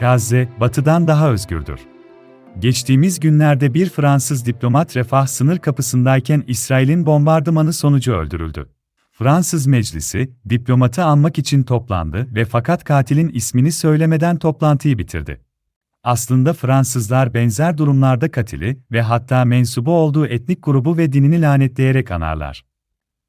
Gazze, batıdan daha özgürdür. Geçtiğimiz günlerde bir Fransız diplomat refah sınır kapısındayken İsrail'in bombardımanı sonucu öldürüldü. Fransız meclisi, diplomatı anmak için toplandı ve fakat katilin ismini söylemeden toplantıyı bitirdi. Aslında Fransızlar benzer durumlarda katili ve hatta mensubu olduğu etnik grubu ve dinini lanetleyerek anarlar.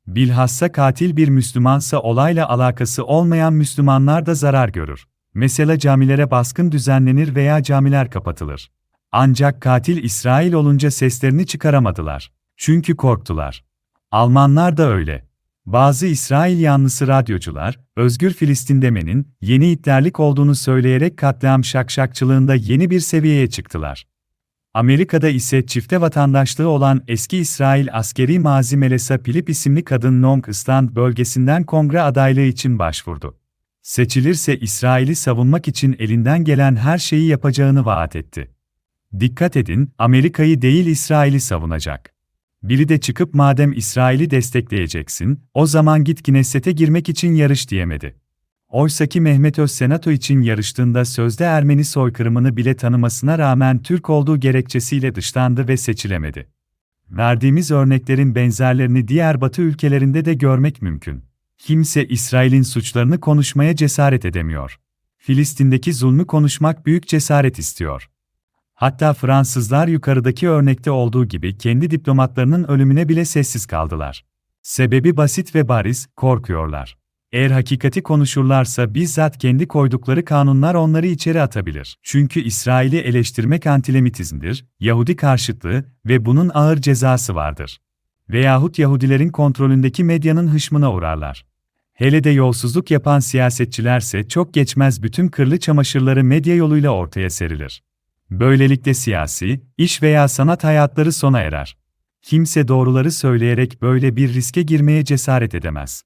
Bilhassa katil bir Müslümansa olayla alakası olmayan Müslümanlar da zarar görür. Mesela camilere baskın düzenlenir veya camiler kapatılır. Ancak katil İsrail olunca seslerini çıkaramadılar. Çünkü korktular. Almanlar da öyle. Bazı İsrail yanlısı radyocular, Özgür Filistin demenin yeni Hitlerlik olduğunu söyleyerek katliam şakşakçılığında yeni bir seviyeye çıktılar. Amerika'da ise çifte vatandaşlığı olan eski İsrail askeri mazi Melesa Pilip isimli kadın Long Island bölgesinden kongre adaylığı için başvurdu. Seçilirse İsrail'i savunmak için elinden gelen her şeyi yapacağını vaat etti. Dikkat edin, Amerika'yı değil İsrail'i savunacak. Biri de çıkıp madem İsrail'i destekleyeceksin, o zaman git Knesset'e girmek için yarış diyemedi. Oysaki Mehmet Öz Senato için yarıştığında sözde Ermeni soykırımını bile tanımasına rağmen Türk olduğu gerekçesiyle dışlandı ve seçilemedi. Verdiğimiz örneklerin benzerlerini diğer Batı ülkelerinde de görmek mümkün. Kimse İsrail'in suçlarını konuşmaya cesaret edemiyor. Filistin'deki zulmü konuşmak büyük cesaret istiyor. Hatta Fransızlar yukarıdaki örnekte olduğu gibi kendi diplomatlarının ölümüne bile sessiz kaldılar. Sebebi basit ve bariz, korkuyorlar. Eğer hakikati konuşurlarsa bizzat kendi koydukları kanunlar onları içeri atabilir. Çünkü İsrail'i eleştirmek antilemitizmdir, Yahudi karşıtlığı ve bunun ağır cezası vardır. Veyahut Yahudilerin kontrolündeki medyanın hışmına uğrarlar. Hele de yolsuzluk yapan siyasetçilerse çok geçmez bütün kırlı çamaşırları medya yoluyla ortaya serilir. Böylelikle siyasi, iş veya sanat hayatları sona erer. Kimse doğruları söyleyerek böyle bir riske girmeye cesaret edemez.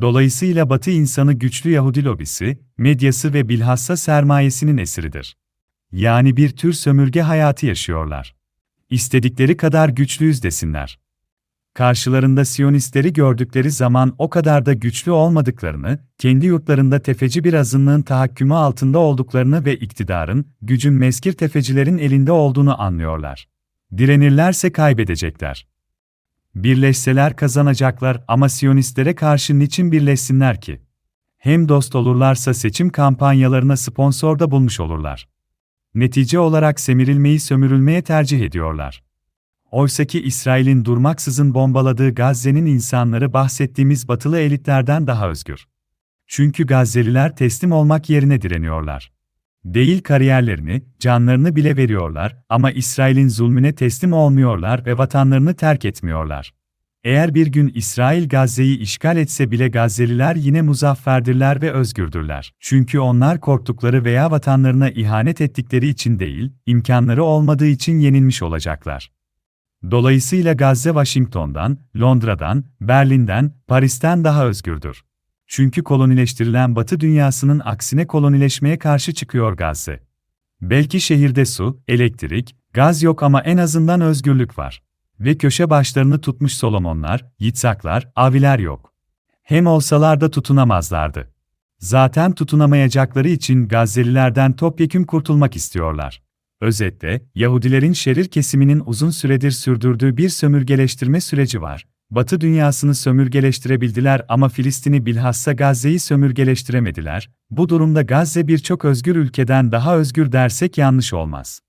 Dolayısıyla Batı insanı güçlü Yahudi lobisi, medyası ve bilhassa sermayesinin esiridir. Yani bir tür sömürge hayatı yaşıyorlar. İstedikleri kadar güçlüyüz desinler. Karşılarında Siyonistleri gördükleri zaman o kadar da güçlü olmadıklarını, kendi yurtlarında tefeci bir azınlığın tahakkümü altında olduklarını ve iktidarın, gücün meskir tefecilerin elinde olduğunu anlıyorlar. Direnirlerse kaybedecekler. Birleşseler kazanacaklar ama Siyonistlere karşı niçin birleşsinler ki? Hem dost olurlarsa seçim kampanyalarına sponsor da bulmuş olurlar. Netice olarak semirilmeyi sömürülmeye tercih ediyorlar. Oysaki İsrail'in durmaksızın bombaladığı Gazze'nin insanları bahsettiğimiz batılı elitlerden daha özgür. Çünkü Gazze'liler teslim olmak yerine direniyorlar. Değil kariyerlerini, canlarını bile veriyorlar ama İsrail'in zulmüne teslim olmuyorlar ve vatanlarını terk etmiyorlar. Eğer bir gün İsrail Gazze'yi işgal etse bile Gazze'liler yine muzafferdirler ve özgürdürler. Çünkü onlar korktukları veya vatanlarına ihanet ettikleri için değil, imkanları olmadığı için yenilmiş olacaklar. Dolayısıyla Gazze Washington'dan, Londra'dan, Berlin'den, Paris'ten daha özgürdür. Çünkü kolonileştirilen Batı dünyasının aksine kolonileşmeye karşı çıkıyor Gazze. Belki şehirde su, elektrik, gaz yok ama en azından özgürlük var. Ve köşe başlarını tutmuş Solomonlar, Yitzhaklar, Aviler yok. Hem olsalar da tutunamazlardı. Zaten tutunamayacakları için Gazze'lilerden topyekün kurtulmak istiyorlar. Özetle, Yahudilerin şerir kesiminin uzun süredir sürdürdüğü bir sömürgeleştirme süreci var. Batı dünyasını sömürgeleştirebildiler ama Filistin'i bilhassa Gazze'yi sömürgeleştiremediler. Bu durumda Gazze birçok özgür ülkeden daha özgür dersek yanlış olmaz.